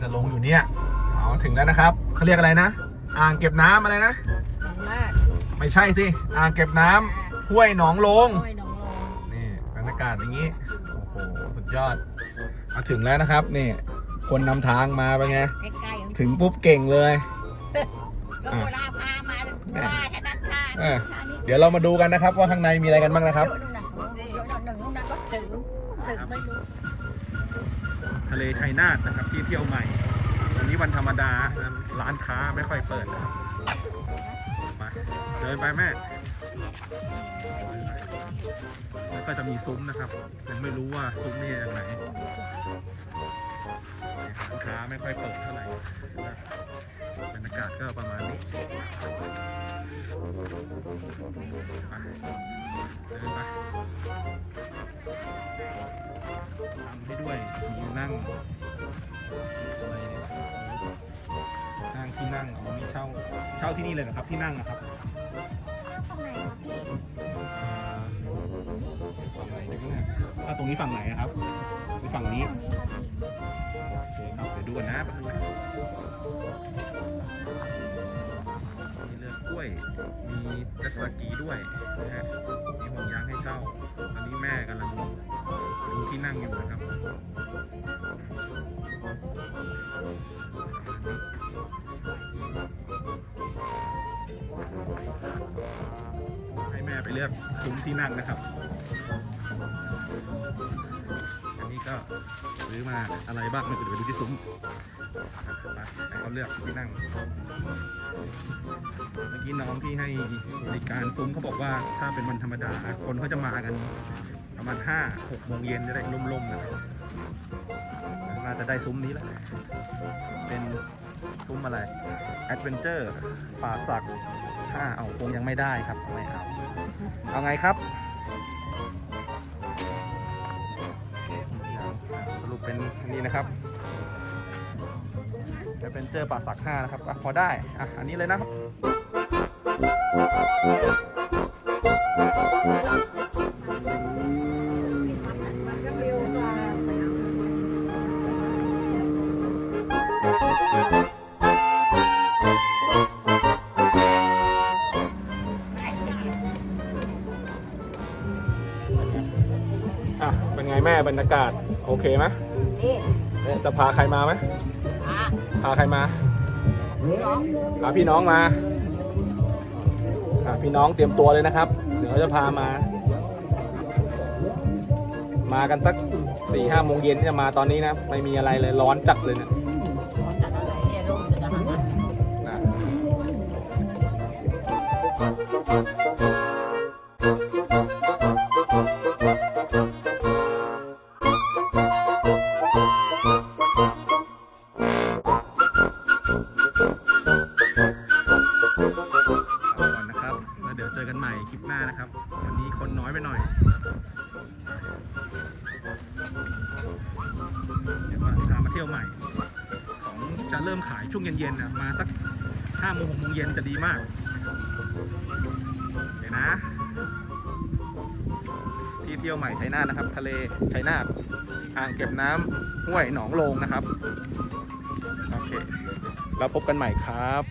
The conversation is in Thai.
แล้วนะครับเขาเรียกอะไรนะ อ่างเก็บน้ำอะไรนะ หนองลาดไม่ใช่สิ อ่างเก็บน้ำห้วยหนองโลง ห้วยหนองลงนี่บรรยากาศอย่างนี้ โอ้โห สุดยอดมาถึงแล้วนะครับ นี่ คนนำทางมาเป็นไง ใกล้ๆถึงปุ๊บเก่งเลย ก็โบราณพามาว่าแค่นั้นท่าเออท่านี้เดี๋ยวเรามาดูกันนะครับ ว่าข้างในมีอะไรกันบ้างนะครับ เดี๋ยวหนึ่งหนึ่งหนึ่งก็ถึงถึงไม่รู้ทะเลชัยนาทนะครับที่เที่ยวใหม่ วันนี้วันธรรมดาร้านค้าไม่ค่อยเปิดนะครับมาเดินไปแม่แล้วก็จะมีซุ้มนะครับยังไม่รู้ว่าซุ้มนี่จากไหนร้านค้าไม่ค่อยเปิดเท่าไหร่บรรยากาศก็ประมาณนี้ ทำให้ด้วยมีนั่งอะไรนั่งที่นั่งอ๋อมีเช่าเช่าที่นี่เลยเหรอครับที่นั่งนะครับข้างในครับพี่ฝั่งไหนดีเนี่ยอ่าตรงนี้ฝั่งไหนอะครับหรือฝั่งนี้โอเคครับเดี๋ยวดูกันนะแป๊บนึงนะมีเรือกล้วย มีเจสกีด้วยนะฮะ ที่นั่งอยู่นะครับ ม่ไปเลือกซุ้มที่นั่งนะครับ อันนี้ก็ซื้อมาอะไรบ้างไม่รู้เดี๋ยวไปดูที่ซุ้มไปให้เขาเลือกที่นั่ง เมื่อกี้น้องที่ให้บริการซุ้มเขาบอกว่าถ้าเป็นวันธรรมดาคนเขาจะมากัน ประมาณห้าหกโมงเย็นจะได้ล่มๆนะครับน่าจะได้ซุ้มนี้แหละ เป็นซุ้มอะไร Adventure ป่าสักห้าเอาคงยังไม่ได้ครับไม่เอา เอาไงครับ สรุปเป็นนี่นะครับจะเป็นเจอป่าสักห้านะครับอะพอได้อะอันนี้เลยนะครับ อะเป็นไงแม่บรรยากาศโอเคไหมนี่เอ๊ะจะพาใครมาไหมอะพาใครมาน้องพาพี่น้องมาอะพี่น้องเตรียมตัวเลยนะครับ เดี๋ยวจะพามา มากันสักสี่ห้าโมงเย็นที่จะมาตอนนี้นะไม่มีอะไรเลยร้อนจัดเลยเนี่ยเนี่ยร่มจะดังนะ นะ ม่คลิปหน้านะครับ วันนี้คนน้อยไปหน่อยเดี๋ยวมาพามาเที่ยวใหม่ ของจะเริ่มขายช่วงเย็นๆนะมาสักห้าโมงหกโมงเย็นจะดีมากเดี๋ยวนะ ที่เที่ยวใหม่ชัยนาทนะครับ ทะเลชัยนาทอ่างเก็บน้ำห้วยหนองโลงนะครับ โอเคเราพบกันใหม่ครับ